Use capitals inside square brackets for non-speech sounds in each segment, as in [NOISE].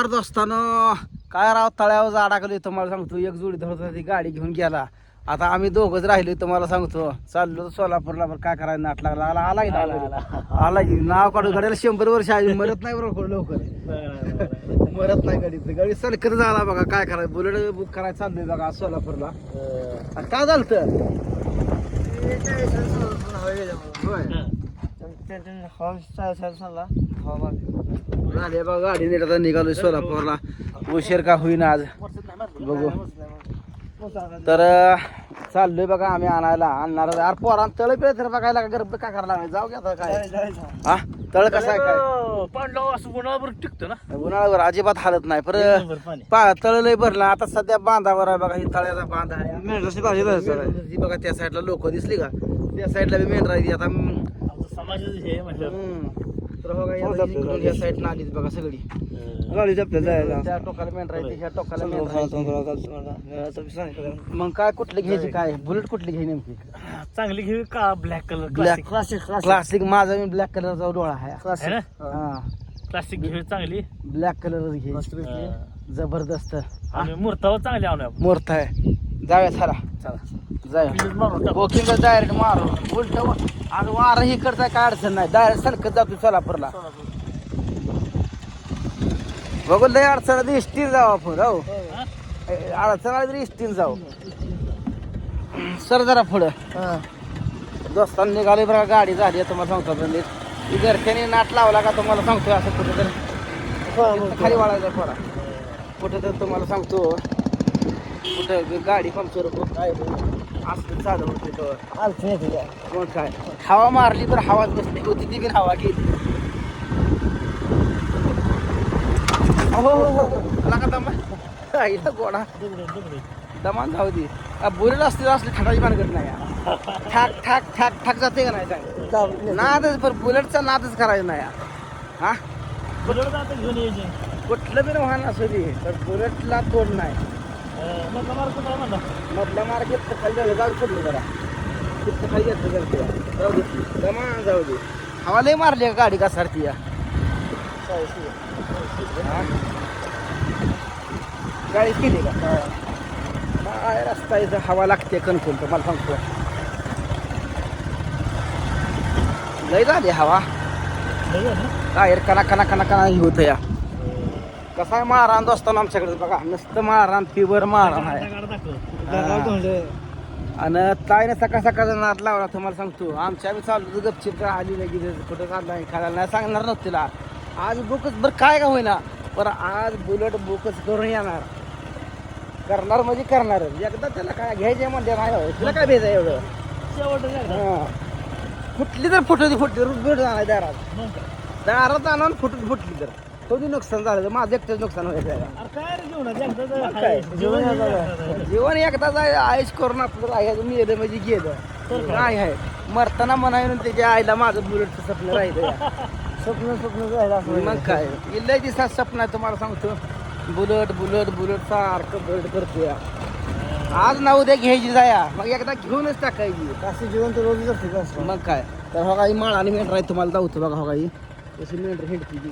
नमस्कार दोस्तानो काय राव तळ्यावर अडकलोय तुम्हाला सांगतो एक जोडी धरत होती गाडी घेऊन गेला. आता आम्ही दोघच राहिलोय तुम्हाला सांगतो. चाललो सोलापूरला बरं काय करायचं नाट लागला आला आला की आला आला. की नाव काढून गाडीला शंभर वर्ष आहे मरत नाही बरोबर लवकर. मरत नाही गाडी गाडी सलकर झाला बघा काय करायचं बुलेट बुक करायला चाललोय बघा सोलापूरला. काय झालं होय. झाले बघा गाडी नीट आता निघालोय सोलापूरला. उशीर का होईना आज. बघू. तर चाललोय बघा आम्ही आणायला. आणणार अरे पोरां तळ पिळ तर बघायला का गरब काय करायला लागेल? जाऊ घ्या आता काय? हा? तळ कसं आहे काय? पांडव असं उन्हाळ्यावर टिकतो ना. उन्हाळ्यावर अजिबात हालत नाही. पर तळ लय भरला. आता सध्या बांधावर आहे बघा ही तळ्याचा बांध आहे. बघा त्या साईडला लोक दिसली का? त्या साईडला बी मेंढरा आता हे. तर हो का, या इकडून या साईडला आली बघा सगळी. त्या टोकाला मेंढरा आहे ह्या टोकाला मेंढरा आहे. मग काय कुठली घ्यायची काय? बुलेट कुठली घ्यायची नेमकी? चांगली घेऊ का black colour black classic classic माझा मी ब्लॅक कलरचा डोळा आहे. है ना? हा. क्लासिक घेऊ चांगली. ब्लॅक कलर घे. हा. जबरदस्त. मूर्तावर चांगली आणू आपण मूर्त आहे. जाऊया चला. चला. टाकू. वोकिंग डायरेक्ट मारू. उलट आणि वार ही करता काय अडचण नाही. डायरेक्ट सलकत जातो सोलापूरला. बघू लय अडचण आली. इष्टीन जाऊ आपण हा? ए, अडचण आली तरी इष्टीन जाऊ. सर जरा पुढं. दोस्तांनी निघाले बघा गाडी झाली तुम्हाला सांगतो ती घरच्यांनी नाट लावला का तुम्हाला सांगतो असं कुठं तर खाली वाळायचं थोडा. कुठं तर तुम्हाला सांगतो. कुठं गाडी पंक्चर होत काय असं चालू होते तर मग काय? हवा मारली तर हवाच बसली होती ती बिन हवा गेली हो हो हो आला का दमा? आईला गोडा. दमान जाऊ दे. बोलेल असते असले ठाटाची भानगड नाही हा. ठाक ठाक ठाक ठाक जाते का नाही काय नादच पण बुलेटचा नादच करायचा नाही हा. हा? बुलेट आता घेऊन यायचे कुठलं बी वाहन असू दे तर बुलेटला तोड नाही. मधला मार्ग काय म्हणला? मधल्या मार्केट खाली जाऊ गाडी सोडली जरा. तिथं खाली घेतलं जरा जाऊ दे. दमा जाऊ दे. हवा लय मारली का गाडी घासारती या. हा? गाडी केली का? काय रस्ता इथं? हवा लागते कणकण तर मला सांगतो. लय झाली हवा? टायर कना कना कना कना होतं या. कसा आहे मारहाण दोस्ताना आमच्याकडे? बघा नुसतं मारहाण फिवर मारहाण आहे. आणि ताईने सकाळ सकाळचा नाद लावला तुम्हाला सांगतो. आमच्या आम्ही चाललो गपचिप आली नाही गेली कुठं चालला नाही खायला नाही सांगणार नव्हतं तिला. आज बुकच बरं काय का होईना पण आज बुलेट बुकच करून येणार. करणार म्हणजे करणार. एकदा त्याला काय घ्यायचे म्हणजे नाही. तुला काय भेजाय एवढं? ना. फुटली तर फुटली फुटली रुट जाणार दारात. काय? दारात आणून फुटून फुटली तर. कधी नुकसान झालं? तर माझं एकटंच नुकसान व्हायचं आहे. अरे काय रे जेवणाचं? एकदा तर मग काय? आहे. जेवण एकदा आहे. जीवन एकदा जाय आयुष करून आपलं राहायचं मी येलं म्हणजे गेलं? काय? आहे. मरताना म्हणाय त्याच्या आईला माझं बुलेटचं स्वप्न राहिलं [LAUGHS] स्वप्न स्वप्न राहिलं मग काय? लय दिवसात स्वप्न आहे तुम्हाला सांगतो. बुलेट बुलेट बुलेट सारखं बुलेट करतो या आज ना उद्या घ्यायची जाया. मग एकदा घेऊनच टाकायची. असं जेवण तर रोजच असते. मग काय? तर हो काही माळ आणि मेंढर आहे तुम्हाला दावतो बघा हो काही. तशी मेंढर हिंडती ती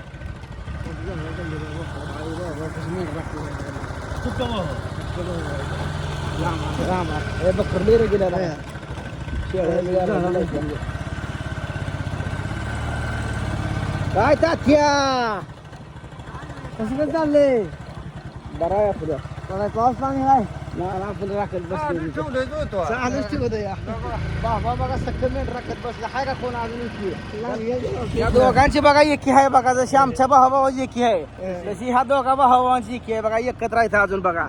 काय तात्या कसं काय चाललंय बरं आहे आपलं पाऊस पाणी आहे ना आपण राखत बसलो चालूच ठेवत या बाबा बघा मेंढ राखत बसला हाय का कोण अजून या दोघांची बघा एकी आहे बघा जशी आमच्या भावाभावाची एकी आहे तशी ह्या दोघा भावाभावांची एकी आहे बघा एकत्र राहायचं अजून बघा.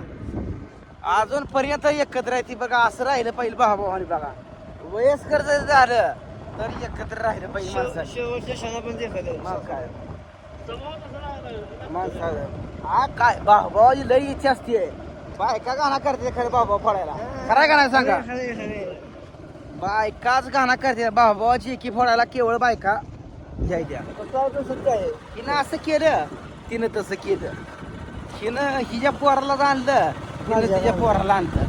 अजून पर्यंत एकत्र राहायची बघा असं राहिलं पहिलं भावाभावानी बघा. वयस्कर जर झालं तर एकत्र राहिलं पाहिजे मग काय माणसाचं. हा काय? भावाची लई इच्छा असते बायका गाणं करते खरं भाऊ फोडायला. खरं का नाही सांगा. बायकाच गाणं करते. भावाची एकी फोडायला केवळ बायका घ्यायच्या हिनं असं केलं तिनं तसं केलं. हिनं हिच्या पोराला आणलं तिनं तिच्या पोराला आणलं.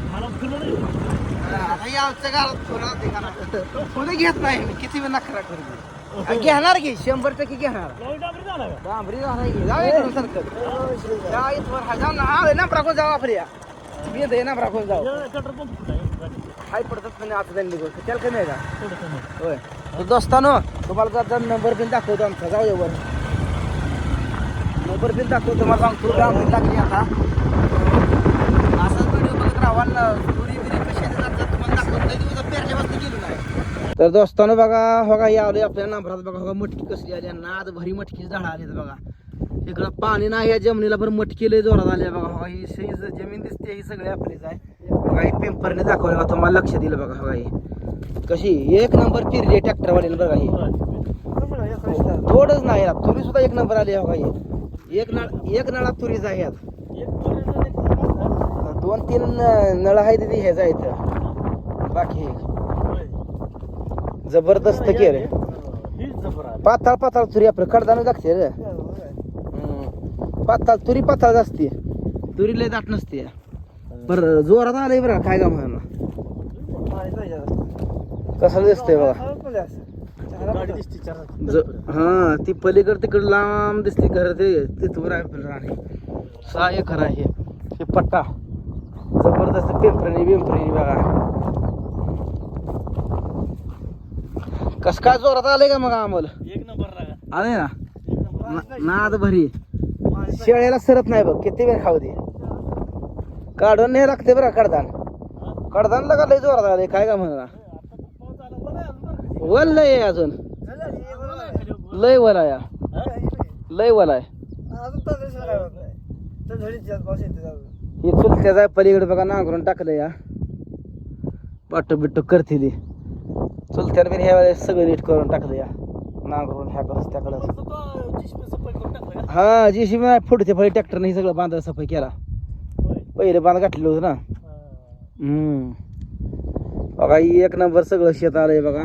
का नाही? फुलं घेत नाही. मी किती वेळ नखरा करू आ, घेणार की? शंभर टक्के घेणार. डांबरी जाऊ इकडून सरकत. जा इथवर. हा जाऊ ना हा ना राखून जाऊ आपल्या मी येते ना राखून जाऊ. हाय पडतात पण आता त्यांनी गोष्ट त्याला कमी आहे का? होय. तर दोस्तानो तुम्हाला जर नंबर बिल दाखवतो आमचा. जाऊ दे वर. नंबर बिल दाखवतो तुम्हाला सांगतो. डांबरी लागली आता. असाच व्हिडिओ बघत राहा. जातात तुम्हाला दाखवतो लई दिवस पेरल्यापासून गेलो नाही तर दोस्तानो बघा हो का यावले आपल्या नंबरात बघा हो का मटकी कसली आली नाद भरी मटकी झाडं आली बघा. इकडं पाणी नाही या जमिनीला बरं मटकी लय जोरात आली बघा हो ही जमीन दिसते ही सगळी आपलीच आहे. बघा ही पेपरने दाखवलं बघा तुम्हाला लक्ष दिलं बघा हो ही. कशी एक नंबर फिरली ट्रॅक्टरवालीला बघा ही. थोडंच नाही यात तुरी सुद्धा एक नंबर आली हो ही. एक नळ एक नळात तुरीच आहे यात. दोन तीन न- नळ आहेत तिथे ह्याचा इथं बाकी जबरदस्त केलं पाताळ पाताळ तुरी आपलं कडदानं लागते रे. पाताळ तुरी पाताळ असते तुरी लय दाट नसते. बरं जोरात आलंय बरं काय का म्हणा कसं दिसतंय बघा. ज- हा ती पलीकडे तिकडे लांब दिसते घर ते तिथवर आहे सहा एकर आहे हे. पट्टा. जबरदस्त पिंपरी बिंपरी बघा. कस काय जोरात आलंय का मग आम्हाला एक नंबर रागा. आले ना? ना- नाद भरी. शेळ्याला सरत नाही बघ किती वेळ खाऊ दे. काढून नाही लागते बरं कडदान कडदान लगा लय जोरात आले काय का म्हणा वल लय आहे अजून. लय वल आहे. लय वल आहे. हे चुलत्या जाय पलीकडे बघा नांगरून टाकलं या पाटो बिट्टो करतील चुलत्यानं बिन ह्या वेळेस सगळं नीट करून टाकलं या. नांगरून ह्या कडस त्या कडस हा जी शी नाही फुटते फळी ट्रॅक्टरने हे सगळं बांधा सफाई केला. पहिले बांध गाठलेलं होतं ना. हम्म. बघा ही एक नंबर सगळं शेत आलंय बघा.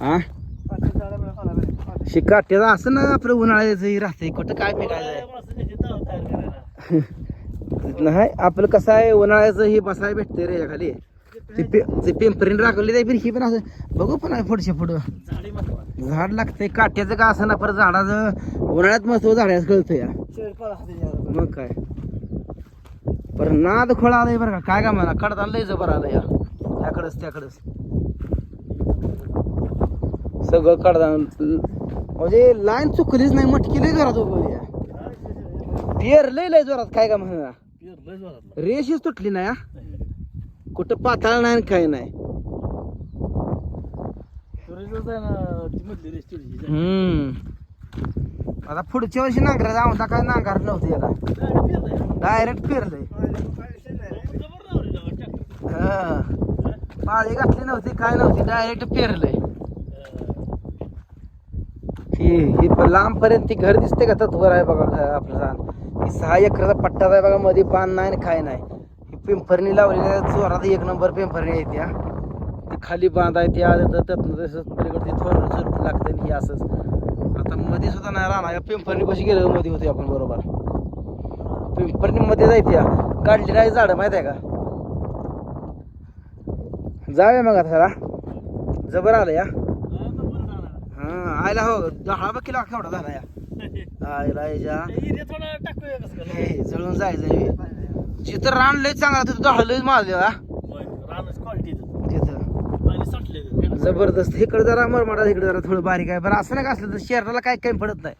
हा? शिकाट्याचं असं ना आपलं उन्हाळ्याचं हे राहतंय कुठं काय फेकायचं [LAUGHS] नाही आपलं कसं आहे उन्हाळ्याचं हे बसायला भेटते रे खाली. ते पिंपरीने राखवली ही पण असं बघू पण आहे पुढच्या पुढं. झाड लागतंय काट्याचं का असं ना परत झाडाचं उन्हाळ्यात मस्त झाडाचं कळतं या. मग काय? पर नाद खोळा आलाय बरं का? काय का म्हणा कडतान लय जबर आलं या. त्याकडच त्याकडच. सगळं कडदान म्हणजे लाईन चुकलीच नाही मटकी लय जोरात उगवली पेर लय लय जोरात काय का म्हणा रेषच तुटली नाही. कुठं पाताळ नाही आणि काय नाही. हम्म. आता पुढच्या वर्षी नांगर जाऊन टाकाय नांगर नव्हते याला. डायरेक्ट हा. पाळी घातली नव्हती काय नव्हती डायरेक्ट पेरलंय ही ही प- लांबपर्यंत ती घर दिसते का? तत्वर आहे बघा घ- आपलं रान ही सहा एकराचा पट्टा आहे बघा मध्ये पान नाही आणि काय नाही. पिंपरणी लावलेल्या जोरात एक नंबर पिंपरणी आहे त्या ती खाली बांध आहे ती आलं तर त्यातनं तसंच पलीकडे चुरत लागतं आणि ही असंच. आता मध्ये सुद्धा नाही राहणार. या पिंपरणी कशी गेलं मध्ये होते आपण बरोबर. पिंपरणी मध्ये या. काढली नाही झाडं माहीत आहे का? जाऊया मग आता जरा. जबर आलं या. हा आयला हो दहा बघ किलो केवढा झाला या. [LAUGHS] आयला हे, जळून जायचं. जिथं रान लय चांगला तिथं दहा लय मारले तिथं. जबरदस्त. इकडे जरा मरमाडा इकडे जरा थोडं बारीक आहे. पण असं नाही का असलं तर शहराला काय काही पडत नाही.